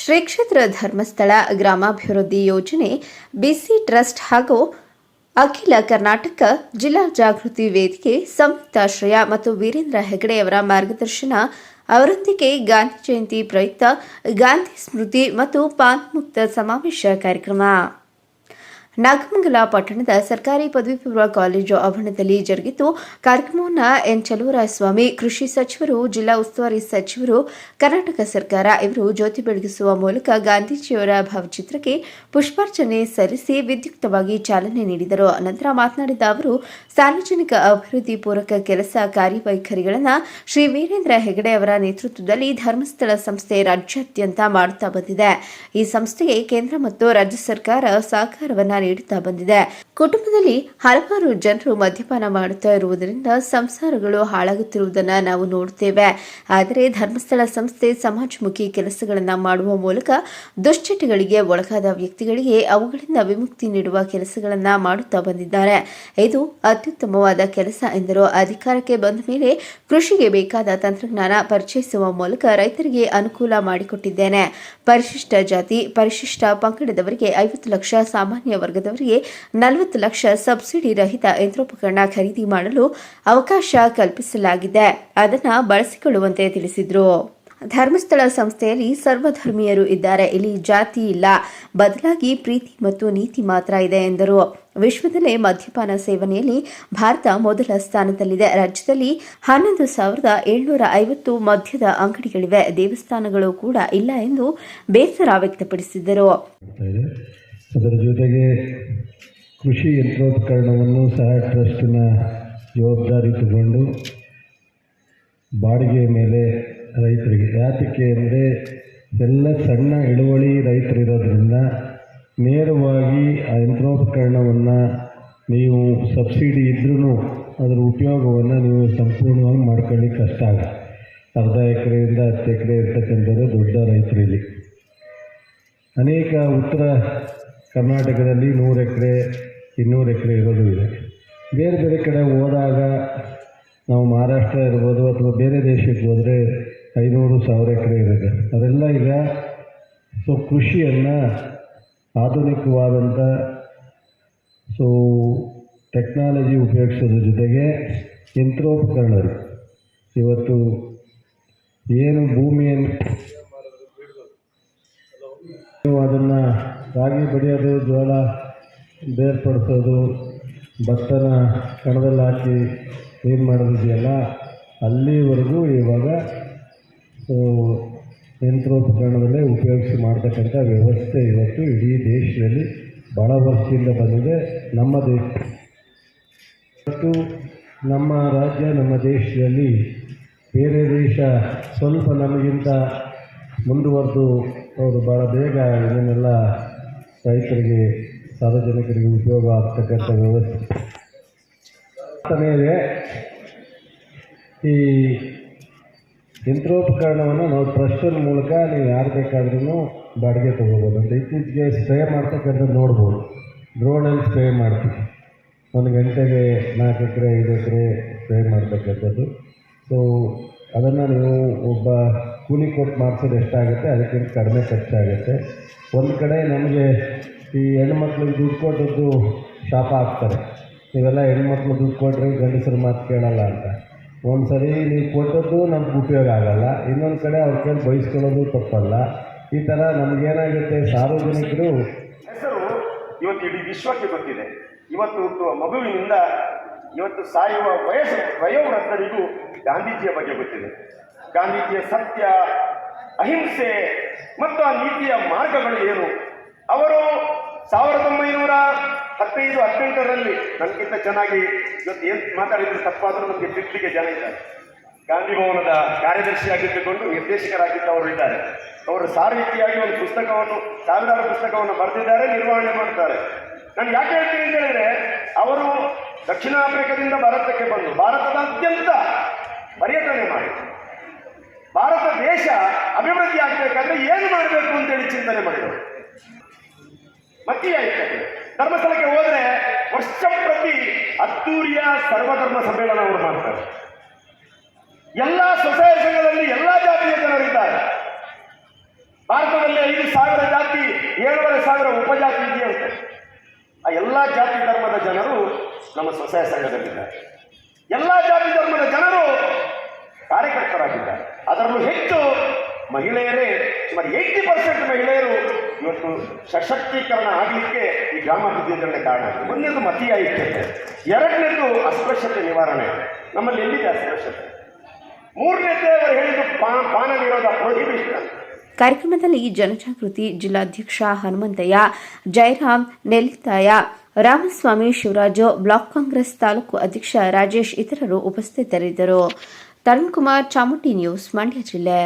ಶ್ರೀ ಕ್ಷೇತ್ರ ಧರ್ಮಸ್ಥಳ ಗ್ರಾಮಾಭಿವೃದ್ಧಿ ಯೋಜನೆ, ಬಿಸಿ ಟ್ರಸ್ಟ್ ಹಾಗೂ ಅಖಿಲ ಕರ್ನಾಟಕ ಜಿಲ್ಲಾ ಜಾಗೃತಿ ವೇದಿಕೆ, ಸಂಯುಕ್ತಾಶ್ರಯ ಮತ್ತು ವೀರೇಂದ್ರ ಹೆಗಡೆಯವರ ಮಾರ್ಗದರ್ಶನ, ಅವರೊಂದಿಗೆ ಗಾಂಧಿ ಜಯಂತಿ ಪ್ರಯುಕ್ತ ಗಾಂಧಿ ಸ್ಮೃತಿ ಮತ್ತು ಪಾನ್ ಮುಕ್ತ ಸಮಾವೇಶ ಕಾರ್ಯಕ್ರಮ. ನಾಗಮಂಗಲ ಪಟ್ಟಣದ ಸರ್ಕಾರಿ ಪದವಿ ಪೂರ್ವ ಕಾಲೇಜು ಆವರಣದಲ್ಲಿ ಜರುಗಿತು. ಕಾರ್ಯಕ್ರಮವನ್ನು ಎನ್ ಚಲುವರಾಯಸ್ವಾಮಿ, ಕೃಷಿ ಸಚಿವರು, ಜಿಲ್ಲಾ ಉಸ್ತುವಾರಿ ಸಚಿವರು, ಕರ್ನಾಟಕ ಸರ್ಕಾರ ಇವರು ಜ್ಯೋತಿ ಬೆಳಗಿಸುವ ಮೂಲಕ ಗಾಂಧೀಜಿಯವರ ಭಾವಚಿತ್ರಕ್ಕೆ ಪುಷ್ಪಾರ್ಚನೆ ಸಲ್ಲಿಸಿ ವಿದ್ಯುಕ್ತವಾಗಿ ಚಾಲನೆ ನೀಡಿದರು. ನಂತರ ಮಾತನಾಡಿದ ಅವರು, ಸಾರ್ವಜನಿಕ ಅಭಿವೃದ್ಧಿ ಪೂರಕ ಕೆಲಸ ಕಾರ್ಯವೈಖರಿಗಳನ್ನು ಶ್ರೀ ವೀರೇಂದ್ರ ಹೆಗಡೆ ಅವರ ನೇತೃತ್ವದಲ್ಲಿ ಧರ್ಮಸ್ಥಳ ಸಂಸ್ಥೆ ರಾಜ್ಯಾದ್ಯಂತ ಮಾಡುತ್ತಾ ಬಂದಿದೆ. ಈ ಸಂಸ್ಥೆಗೆ ಕೇಂದ್ರ ಮತ್ತು ರಾಜ್ಯ ಸರ್ಕಾರ ಸಹಕಾರವನ್ನ ನೀಡುತ್ತಾ ಬಂದಿದೆ. ಕುಟುಂಬದಲ್ಲಿ ಹಲವಾರು ಜನರು ಮದ್ಯಪಾನ ಮಾಡುತ್ತಾ ಇರುವುದರಿಂದ ಸಂಸಾರಗಳು ಹಾಳಾಗುತ್ತಿರುವುದನ್ನು ನಾವು ನೋಡುತ್ತೇವೆ. ಆದರೆ ಧರ್ಮಸ್ಥಳ ಸಂಸ್ಥೆ ಸಮಾಜಮುಖಿ ಕೆಲಸಗಳನ್ನು ಮಾಡುವ ಮೂಲಕ ದುಶ್ಚಟಗಳಿಗೆ ಒಳಗಾದ ವ್ಯಕ್ತಿಗಳಿಗೆ ಅವುಗಳಿಂದ ವಿಮುಕ್ತಿ ನೀಡುವ ಕೆಲಸಗಳನ್ನು ಮಾಡುತ್ತಾ ಬಂದಿದ್ದಾರೆ. ಇದು ಅತ್ಯುತ್ತಮವಾದ ಕೆಲಸ ಎಂದರು. ಅಧಿಕಾರಕ್ಕೆ ಬಂದ ಮೇಲೆ ಕೃಷಿಗೆ ಬೇಕಾದ ತಂತ್ರಜ್ಞಾನ ಪರಿಚಯಿಸುವ ಮೂಲಕ ರೈತರಿಗೆ ಅನುಕೂಲ ಮಾಡಿಕೊಟ್ಟಿದ್ದೇನೆ. ಪರಿಶಿಷ್ಟ ಜಾತಿ, ಪರಿಶಿಷ್ಟ ಪಂಗಡದವರಿಗೆ ಐವತ್ತು ಲಕ್ಷ ಸಾಮಾನ್ಯ ವರ್ಗದವರಿಗೆ ನಲವತ್ತು ಲಕ್ಷ ಸಬ್ಸಿಡಿ ರಹಿತ ಯಂತ್ರೋಪಕರಣ ಖರೀದಿ ಮಾಡಲು ಅವಕಾಶ ಕಲ್ಪಿಸಲಾಗಿದೆ. ಅದನ್ನು ಬಳಸಿಕೊಳ್ಳುವಂತೆ ತಿಳಿಸಿದರು. ಧರ್ಮಸ್ಥಳ ಸಂಸ್ಥೆಯಲ್ಲಿ ಸರ್ವಧರ್ಮೀಯರು ಇದ್ದಾರೆ. ಇಲ್ಲಿ ಜಾತಿ ಇಲ್ಲ. ಬದಲಾಗಿ ಪ್ರೀತಿ ಮತ್ತು ನೀತಿ ಮಾತ್ರ ಇದೆ ಎಂದರು. ವಿಶ್ವದಲ್ಲೇ ಮದ್ಯಪಾನ ಸೇವನೆಯಲ್ಲಿ ಭಾರತ ಮೊದಲ ಸ್ಥಾನದಲ್ಲಿದೆ. ರಾಜ್ಯದಲ್ಲಿ ಹನ್ನೊಂದು ಸಾವಿರದ ಏಳ್ನೂರ ಐವತ್ತು ಮದ್ಯದ ಅಂಗಡಿಗಳಿವೆ. ದೇವಸ್ಥಾನಗಳು ಕೂಡ ಇಲ್ಲ ಎಂದು ಬೇಸರ ವ್ಯಕ್ತಪಡಿಸಿದರು. ಅದರ ಜೊತೆಗೆ ಕೃಷಿ ಯಂತ್ರೋಪಕರಣವನ್ನು ಸಹ ಟ್ರಸ್ಟಿನ ಜವಾಬ್ದಾರಿ ತಗೊಂಡು ಬಾಡಿಗೆ ಮೇಲೆ ರೈತರಿಗೆ ಯಾತಕ್ಕೆ ಅಂದರೆ ಎಲ್ಲ ಸಣ್ಣ ಇಳುವಳಿ ರೈತರಿರೋದ್ರಿಂದ ನೇರವಾಗಿ ಆ ಯಂತ್ರೋಪಕರಣವನ್ನು ನೀವು ಸಬ್ಸಿಡಿ ಇದ್ರೂ ಅದರ ಉಪಯೋಗವನ್ನು ನೀವು ಸಂಪೂರ್ಣವಾಗಿ ಮಾಡ್ಕೊಳ್ಳಿಕ್ಕೆ ಕಷ್ಟ ಆಗುತ್ತೆ ಅರ್ಧ ಎಕರೆಯಿಂದ ಹತ್ತು ಎಕರೆ ಇರ್ತಕ್ಕಂಥದ್ದು ದೊಡ್ಡ ರೈತರಲ್ಲಿ. ಅನೇಕ ಉತ್ತರ ಕರ್ನಾಟಕದಲ್ಲಿ ನೂರು ಎಕರೆ, ಇನ್ನೂರು ಎಕರೆ ಇರೋದು ಇದೆ. ಬೇರೆ ಬೇರೆ ಕಡೆ ಹೋದಾಗ ನಾವು ಮಹಾರಾಷ್ಟ್ರ ಇರ್ಬೋದು ಅಥವಾ ಬೇರೆ ದೇಶಕ್ಕೆ ಹೋದರೆ ಐನೂರು, ಸಾವಿರ ಎಕರೆ ಇರುತ್ತೆ. ಅದೆಲ್ಲ ಈಗ ಸೊ ಕೃಷಿಯನ್ನು ಆಧುನಿಕವಾದಂಥ ಸೊ ಟೆಕ್ನಾಲಜಿ ಉಪಯೋಗಿಸೋದ್ರ ಜೊತೆಗೆ ಯಂತ್ರೋಪಕರಣಗಳು. ಇವತ್ತು ಏನು ಭೂಮಿಯನ್ನು ಅದನ್ನು ರಾಗಿ ಬಡಿಯೋದು ಜೋಳ ಬೇರ್ಪಡಿಸೋದು, ಭತ್ತನ ಕಣದಲ್ಲಿ ಹಾಕಿ ಏನು ಮಾಡೋದಿದೆಯಲ್ಲ, ಅಲ್ಲಿವರೆಗೂ ಇವಾಗ ಯಂತ್ರೋಪಕರಣದಲ್ಲೇ ಉಪಯೋಗಿಸಿ ಮಾಡ್ತಕ್ಕಂಥ ವ್ಯವಸ್ಥೆ ಇವತ್ತು ಇಡೀ ದೇಶದಲ್ಲಿ ಭಾಳ ವರ್ಷದಿಂದ ಬಂದಿದೆ, ನಮ್ಮ ದೇಶ. ಇವತ್ತು ನಮ್ಮ ರಾಜ್ಯ, ನಮ್ಮ ದೇಶದಲ್ಲಿ ಬೇರೆ ದೇಶ ಸ್ವಲ್ಪ ನಮಗಿಂತ ಮುಂದುವರೆದು ಅವರು ಭಾಳ ಬೇಗ ಇದನ್ನೆಲ್ಲ ರೈತರಿಗೆ, ಸಾರ್ವಜನಿಕರಿಗೆ ಉಪಯೋಗ ಆಗ್ತಕ್ಕಂಥ ವ್ಯವಸ್ಥೆ. ಇದೆ ಈ ಯಂತ್ರೋಪಕರಣವನ್ನು ನಾವು ಟ್ರಸ್ಟರ್ ಮೂಲಕ ನೀವು ಯಾರು ಬೇಕಾದ್ರೂ ಬಾಡಿಗೆ ತೊಗೋಬೋದು. ಅಂತ ಇತ್ತೀಚೆಗೆ ಸ್ಪ್ರೇ ಮಾಡ್ತಕ್ಕಂಥದ್ದು ನೋಡ್ಬೋದು. ಡ್ರೋನಲ್ಲಿ ಸ್ಪ್ರೇ ಮಾಡ್ತೀವಿ. ಒಂದು ಗಂಟೆಗೆ ನಾಲ್ಕು ಎಕರೆ, ಐದು ಎಕರೆ ಸ್ಪ್ರೇ ಮಾಡ್ತಕ್ಕಂಥದ್ದು. ಸೊ ಅದನ್ನು ನೀವು ಒಬ್ಬ ಕೂಲಿ ಕೊಟ್ಟು ಮಾಡಿಸೋದು ಎಷ್ಟಾಗುತ್ತೆ? ಅದಕ್ಕಿಂತ ಕಡಿಮೆ ಖರ್ಚಾಗುತ್ತೆ. ಒಂದು ಕಡೆ ನಮಗೆ ಈ ಹೆಣ್ಮಕ್ಳಿಗೆ ದುಡ್ಡು ಕೊಟ್ಟದ್ದು ಶಾಪ ಆಗ್ತಾರೆ. ನೀವೆಲ್ಲ ಹೆಣ್ಮಕ್ಳು ದುಡ್ಡು ಕೊಟ್ಟರೆ ಗಂಡಸರು ಮಾತು ಕೇಳಲ್ಲ ಅಂತ. ಒಂದು ಸರಿ ನೀವು ಕೊಟ್ಟದ್ದು ನಮ್ಗೆ ಉಪಯೋಗ ಆಗಲ್ಲ. ಇನ್ನೊಂದು ಕಡೆ ಅವ್ರ ಕೈಲಿ ಬಯಸ್ಕೊಳ್ಳೋದು ತಪ್ಪಲ್ಲ. ಈ ಥರ ನಮಗೇನಾಗುತ್ತೆ ಸಾರ್ವಜನಿಕರು ಹೆಸರು ಇವತ್ತು ಇಡೀ ವಿಶ್ವಕ್ಕೆ ಗೊತ್ತಿದೆ. ಇವತ್ತು ಮಗುವಿನಿಂದ ಇವತ್ತು ಸಾಯುವ ವಯಸ್ಸು, ವಯೋವೃದ್ಧರಿಗೂ ಗಾಂಧೀಜಿಯ ಬಗ್ಗೆ ಗೊತ್ತಿದೆ. ಗಾಂಧೀಜಿಯ ಸತ್ಯ, ಅಹಿಂಸೆ ಮತ್ತು ಆ ನೀತಿಯ ಮಾರ್ಗಗಳು ಏನು? ಅವರು ಸಾವಿರದ ಒಂಬೈನೂರ ಹದಿನೈದು, ಹದಿನೆಂಟರಲ್ಲಿ ನನಗಿಂತ ಚೆನ್ನಾಗಿ ಇವತ್ತು ಏನು ಮಾತಾಡಿದ್ರೆ ತಪ್ಪಾದರೂ ನಮಗೆ ತಿದ್ದಲಿಕ್ಕೆ ಜನ ಇದ್ದಾರೆ. ಗಾಂಧಿ ಭವನದ ಕಾರ್ಯದರ್ಶಿಯಾಗಿದ್ದುಕೊಂಡು ನಿರ್ದೇಶಕರಾಗಿದ್ದವರು ಇದ್ದಾರೆ. ಅವರು ಸಾರ್ವೀಕಿಯಾಗಿ ಒಂದು ಪುಸ್ತಕವನ್ನು, ಸಾವಿರಾರು ಪುಸ್ತಕವನ್ನು ಬರೆದಿದ್ದಾರೆ, ನಿರ್ವಹಣೆ ಮಾಡ್ತಾರೆ. ನಾನು ಯಾಕೆ ಹೇಳ್ತೀನಿ ಅಂತ ಹೇಳಿದ್ರೆ, ಅವರು ದಕ್ಷಿಣ ಆಫ್ರಿಕಾದಿಂದ ಭಾರತಕ್ಕೆ ಬಂದು, ಭಾರತದಾದ್ಯಂತ ಪರ್ಯಟನೆ ಮಾಡಿ ಭಾರತ ದೇಶ ಅಭಿವೃದ್ಧಿ ಆಗ್ಬೇಕಾದ್ರೆ ಏನು ಮಾಡಬೇಕು ಅಂತೇಳಿ ಚಿಂತನೆ ಮಾಡಿದರು. ಮತ್ತೆ ಆಯ್ತು ಧರ್ಮಸ್ಥಳಕ್ಕೆ ಹೋದ್ರೆ ವರ್ಷ ಪ್ರತಿ ಅದ್ದೂರಿಯ ಸರ್ವಧರ್ಮ ಸಮ್ಮೇಳನ ಅವರು ಮಾಡ್ತಾರೆ. ಎಲ್ಲ ಸೊಸೈಟಿಗಳಲ್ಲಿ ಎಲ್ಲ ಜಾತಿಯ ಜನರಿದ್ದಾರೆ. ಭಾರತದಲ್ಲಿ ಐದು ಸಾವಿರ ಜಾತಿ, ಏಳುವರೆ ಸಾವಿರ ಉಪಜಾತಿ ಇದೆಯಂತೆ. ಆ ಎಲ್ಲ ಜಾತಿ ಧರ್ಮದ ಜನರು ನಮ್ಮ ಸ್ವಸಹಾಯ ಸಂಘದಲ್ಲಿದ್ದಾರೆ. ಎಲ್ಲ ಜಾತಿ ಧರ್ಮದ ಜನರು ಕಾರ್ಯಕರ್ತರಾಗಿದ್ದಾರೆ. ಅದರಲ್ಲೂ ಹೆಚ್ಚು ಮಹಿಳೆಯರೇ, ಸುಮಾರು ಏಯ್ಟಿ ಪರ್ಸೆಂಟ್ ಮಹಿಳೆಯರು ಇವತ್ತು ಸಶಕ್ತೀಕರಣ ಆಗಲಿಕ್ಕೆ ಈ ಗ್ರಾಮ ಅಭಿವೃದ್ಧಿಯಿಂದಲೇ ಕಾರಣ ಒಂದನೇದು ಮತೀಯ ಐಕ್ಯತೆ, ಎರಡನೇದು ಅಸ್ಪೃಶ್ಯತೆ ನಿವಾರಣೆ. ನಮ್ಮಲ್ಲಿ ಎಲ್ಲಿದೆ ಅಸ್ಪೃಶ್ಯತೆ? ಮೂರನೇದೇ ಅವರು ಹೇಳಿದ್ದು ಪಾನ ನಿರೋಧ ಪ್ರೊಹಿಬಿಷನ್ ಕಾರ್ಯಕ್ರಮದಲ್ಲಿ ಜನಜಾಗೃತಿ ಜಿಲ್ಲಾಧ್ಯಕ್ಷ ಹನುಮಂತಯ್ಯ ಜಯರಾಮ್ ನೆಲ್ಲಿತಾಯ, ರಾಮಸ್ವಾಮಿ ಶಿವರಾಜು, ಬ್ಲಾಕ್ ಕಾಂಗ್ರೆಸ್ ತಾಲೂಕು ಅಧ್ಯಕ್ಷ ರಾಜೇಶ್ ಇತರರು ಉಪಸ್ಥಿತರಿದ್ದರು. ತರುಣ್ ಕುಮಾರ್ ಚಾಮುಂಡಿ ನ್ಯೂಸ್ ಮಂಡ್ಯ ಜಿಲ್ಲೆ.